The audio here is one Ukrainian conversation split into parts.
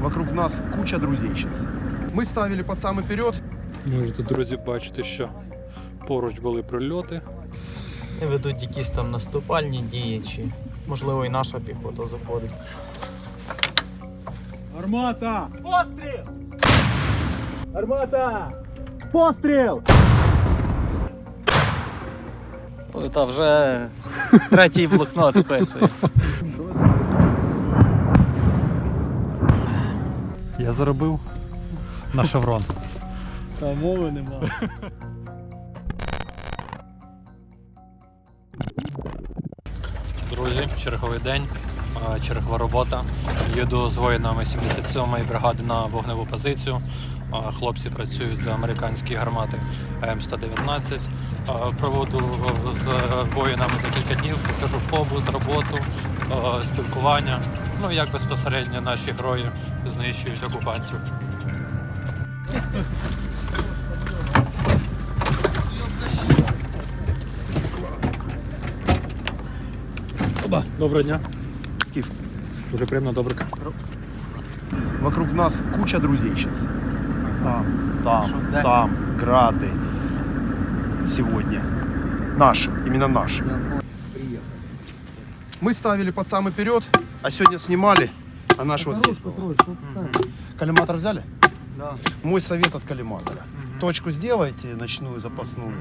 Вокруг нас куча друзей сейчас. Мы ставили под самый вперед. Можете, друзі, бачити, що поруч були прильоти. І ведуть якісь там наступальні дії, чи можливо і наша піхота заходить. Армата! Постріл! Армата! Постріл! Та вже третій блокнот списує. Я заробив на шеврон. Та мови нема. Друзі, черговий день, чергова робота. Їду з воїнами 77-ї бригади на вогневу позицію. Хлопці працюють за американські гармати М119. Е, Проводу з воїнами декілька днів, покажу побут, роботу, спілкування. Ну і як безпосередньо наші герої знищують окупантів. Оба, доброго дня. Скиф, Дуже приємно, добре. вокруг нас куча друзей сейчас. Там, там, Что, да? там, грады. Сегодня. Наши, именно наши. Мы ставили под самый вперед, а сегодня снимали, а наш вот здесь был. Коллиматор взяли? Да. Мой совет от коллиматора. Точку сделайте ночную, запасную.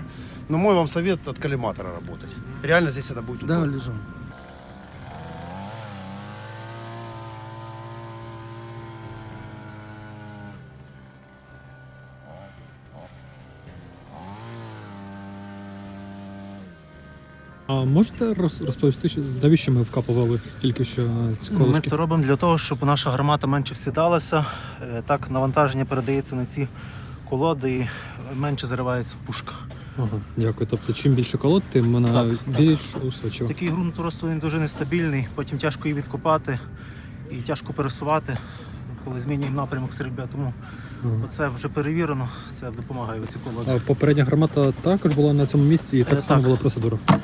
Но мой вам совет от коллиматора работать. Реально здесь это будет удобно. Да, лежим. А можете роз- розповісти, що- навіщо ми вкапували тільки що ці Ми колишки? це робимо для того, щоб наша гармата менше всідалася. Е, Так навантаження передається на ці колоди і менше заривається пушка. Ага, дякую. Тобто, чим більше колод, тим вона Так, більш устойчива. Такий ґрунт просто він дуже нестабільний, потім тяжко її відкопати і тяжко пересувати, коли змінюємо напрямок стрільби. Тому Ага. це вже перевірено, це допомагає ці колоди. А попередня гармата також була на цьому місці, і так Е, само так. була процедура. Е,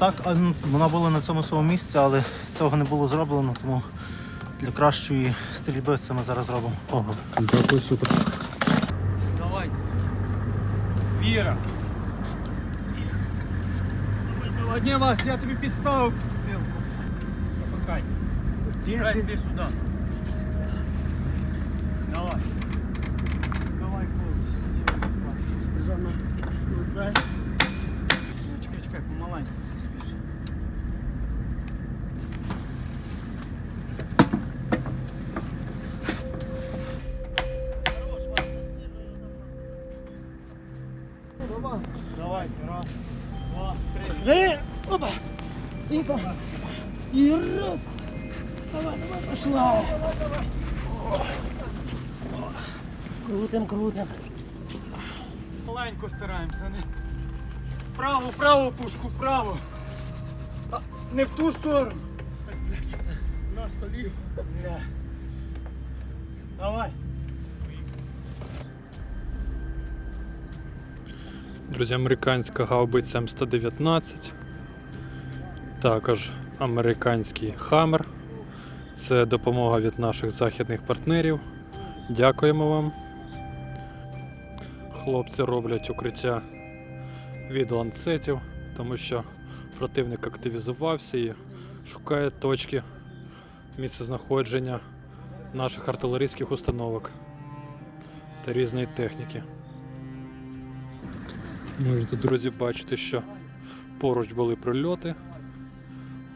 Так, ну, вона була на цьому самому місці, але цього не було зроблено, тому для кращої стрільби це ми зараз робимо. Ага, дякую, супер. Давайте. Віра. Одні вас, я тобі підставив підстилку. Запускай. Тіграй сюди сюди. Давай. Давай, хлопці. Держа на лице. Давай, раз, два, три. Опа! Опа! И раз! Давай, давай, пошла! Крутим, крутим. Маленько стараємося, не. Вправо, вправо пушку, вправо. А, не в ту сторону. Ай, блядь. На столі. Давай. Друзі, американська гаубиця М119. Також американський Хаммер. Це допомога від наших західних партнерів. Дякуємо вам. Хлопці роблять укриття від ланцетів, тому що противник активізувався і шукає точки місцезнаходження наших артилерійських установок та різної техніки. Можете, друзі, бачити, що поруч були прильоти.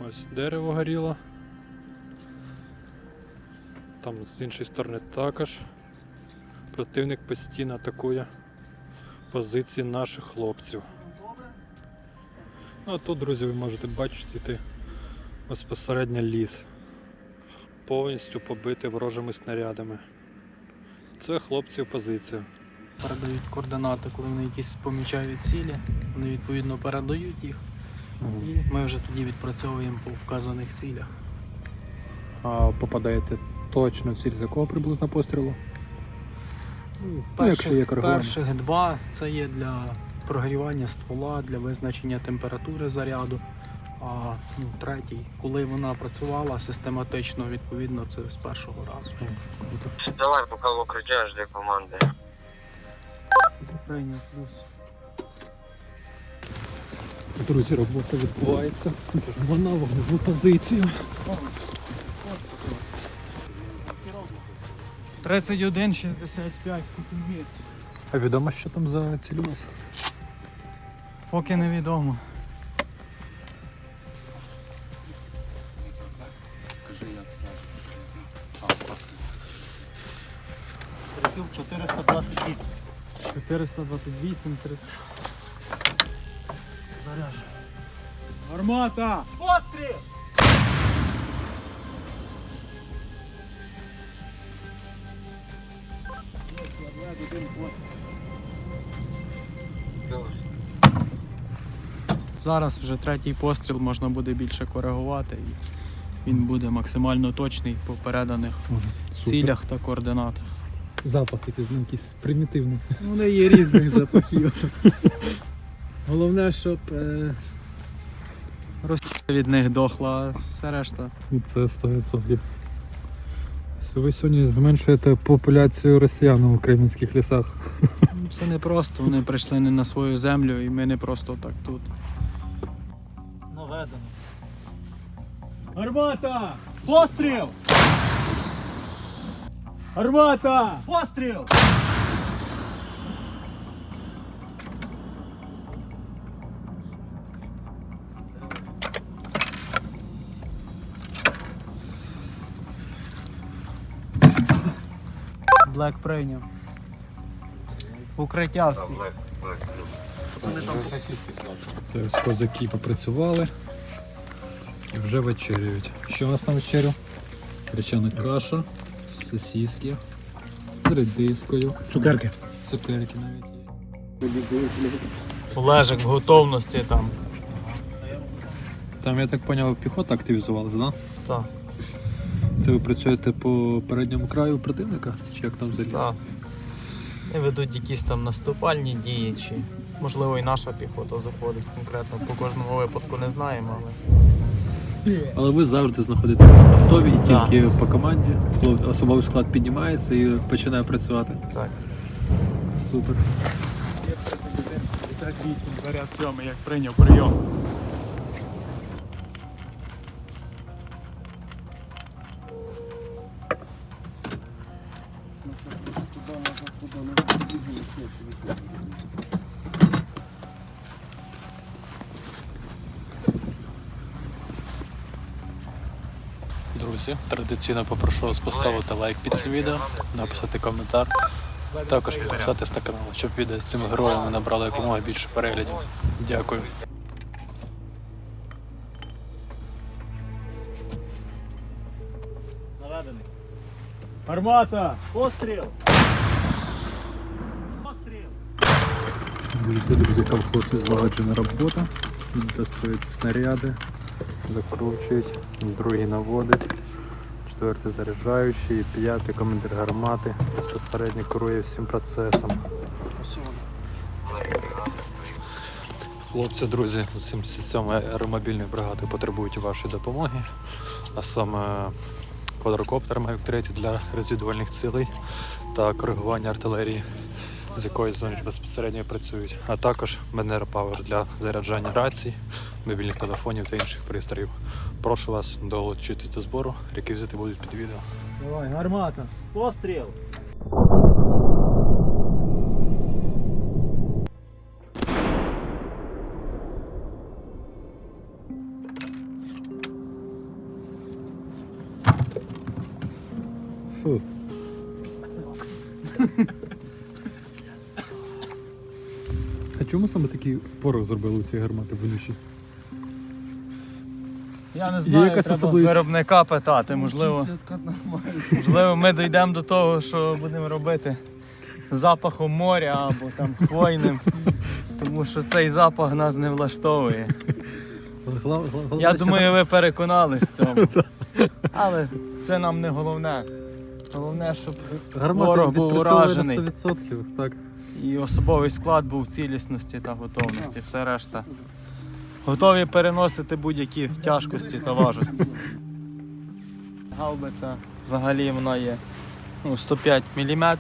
Ось дерево горіло. Там з іншої сторони також. Противник постійно атакує позиції наших хлопців. Ну, а тут, друзі, ви можете бачити ти безпосередньо ліс. Повністю побитий ворожими снарядами. Це хлопці позиція. Передають координати, коли вони якісь помічають цілі, вони відповідно передають їх. І ми вже тоді відпрацьовуємо по вказаних цілях. А попадаєте точно в ціль з якого приблизно пострілу? Ну, якщо є Перших, коригування. перших два це є для прогрівання ствола, для визначення температури заряду. А ну, третій, коли вона працювала систематично, відповідно, це з першого разу. Давай, поки укриття жди команди. Прийняв плюс. Друзі, робота відбувається. Вона вогневу позицію. 31,65 кубів. А відомо, що там за цілюс? Поки невідомо. 428, 3. Заряжу. Гармата! Постріл! Зараз вже третій постріл можна буде більше коригувати і він буде максимально точний по переданих цілях та координатах. Запах якийсь, ну, якийсь примітивний. Вони є різних запахів. Головне, щоб е... рослина від них дохла, а все решта. Це 100%. Ви сьогодні зменшуєте популяцію росіян у українських лісах. Це не просто. Вони прийшли не на свою землю і ми не просто так тут. Наведено. Армата! Постріл! Армата! Постріл! Блек прийняв. Укриття всі. Це ось козаки попрацювали і вже вечеряють. Що у нас на вечерю? Гречана каша, сосиски з редискою, Цукерки. цукерки навіть є. Олежик в готовності там. Там, я так зрозумів, піхота активізувалася, так? Так. Це ви працюєте по передньому краю противника? Чи як там заліз? Так. І ведуть якісь там наступальні дії, чи можливо і наша піхота заходить конкретно. По кожному випадку не знаємо, але. Але ви завжди знаходитесь на готові і тільки по команді. Особовий склад піднімається і починає працювати. Так. Супер. 58, заряд 7, як прийняв прийом. Друзі, традиційно попрошу вас поставити лайк під цим відео, написати коментар. Також підписатись на канал, щоб відео з цими героями набрало якомога більше переглядів. Дякую. Наведений. Армата! Постріл! Постріл! Друзі, друзі, колхоз злагоджена робота. Достають снаряди, закручують, другий наводить, четвертий заряджаючий, п'ятий командир гармати безпосередньо керує всім процесом. Хлопці, друзі, з 77-ї аеромобільної бригади потребують вашої допомоги, а саме квадрокоптер Mavic 3 для розвідувальних цілей та коригування артилерії з якої зони безпосередньо працюють, а також Менера Power для заряджання рацій, мобільних телефонів та інших пристроїв. Прошу вас долучитись до збору, реквізити будуть під відео. Давай, гармата! Постріл! Фу. А чому саме такий порох зробили у ці гармати вонючі? Я не знаю, якась треба особливість? виробника питати. Можливо, можливо, ми дійдемо до того, що будемо робити запахом моря або там хвойним. Тому що цей запах нас не влаштовує. Я думаю, ви переконались в цьому. Але це нам не головне. Головне, щоб ворог був уражений. 100%, так. І особовий склад був цілісності та готовності. Все решта готові переносити будь-які тяжкості та важості. Гаубиця взагалі вона є ну, 105 мм,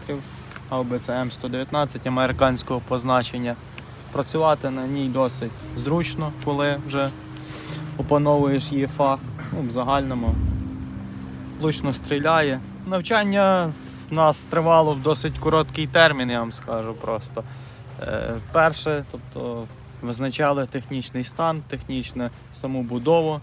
гаубиця М119 американського позначення. Працювати на ній досить зручно, коли вже опановуєш її фах. Ну, в загальному влучно стріляє. Навчання в нас тривало в досить короткий термін, я вам скажу просто. Е, перше, тобто визначали технічний стан, технічну саму будову,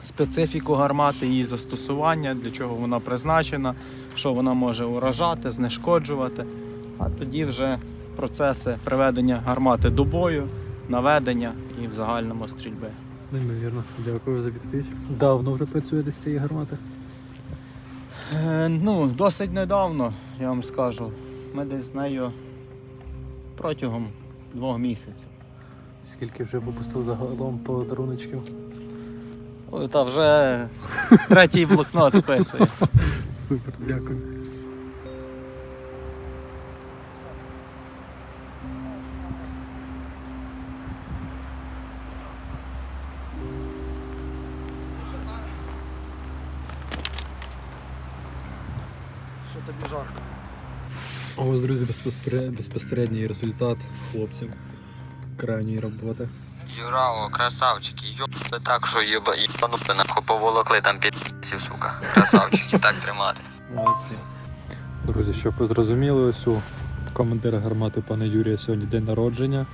специфіку гармати, її застосування, для чого вона призначена, що вона може уражати, знешкоджувати. А тоді вже процеси приведення гармати до бою, наведення і в загальному стрільби. Неймовірно, дякую за відповідь. Давно вже працюєте з цієї гармати? Е, ну, досить недавно, я вам скажу. Ми десь з нею протягом двох місяців. Скільки вже випустили загалом подаруночків? Ой, та вже третій блокнот списує. Супер, дякую. Тобі жарко? Ось, друзі, безпосередній, результат хлопців крайньої роботи. Юрао, красавчики, ёбали так, що їбанути нахуй поволокли там підсів, сука. Красавчики, так тримати. Молодці. Друзі, щоб ви зрозуміли, ось у командира гармати пана Юрія сьогодні день народження.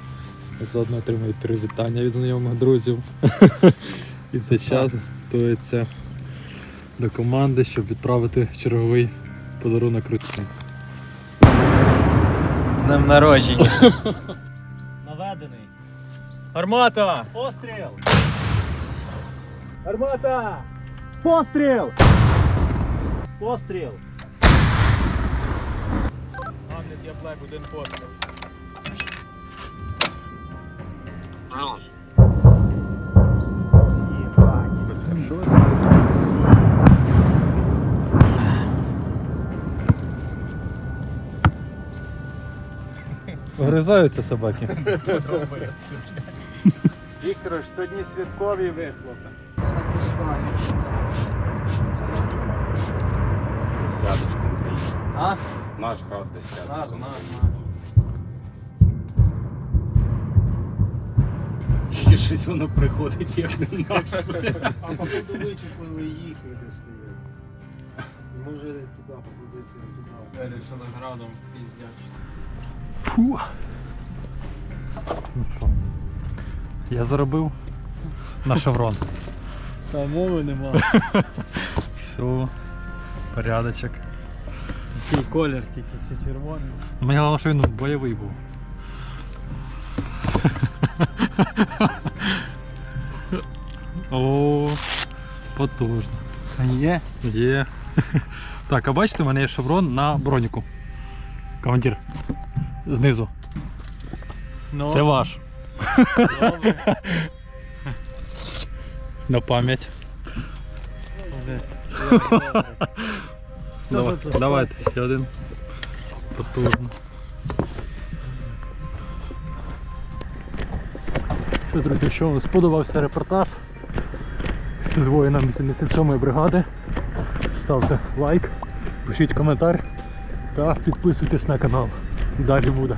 Заодно отримують привітання від знайомих друзів. І в цей час готується до команди, щоб відправити черговий подарунок ручник. З днем народження. Наведений. Гармата! Постріл! Гармата! Постріл! Постріл! Гамлет, я блек, один постріл. Плюс. Вгризаються собаки. Вікторович, сьогодні святкові вихлопи. А? Наш град десь Наш, рядом. наш, Ще щось воно приходить, як не наш. А походу вичислили їх і десь стоять. Може туди по позиціям туди. Перед Солоградом піздяч. Ну що, я заробив на шеврон. Та мови нема. Все, порядочок. Який колір тільки чи червоний. Мені головне, що він бойовий був. О, потужно. Є? Є. Так, а бачите, у мене є шеврон на броніку. Командир. Знизу. Ну, Це ваш. добре. На пам'ять. Давай, давайте, ще один. Потужно. Що, друзі, якщо вам сподобався репортаж з воїнами 87-ї бригади, ставте лайк, пишіть коментар та підписуйтесь на канал. Далі буде.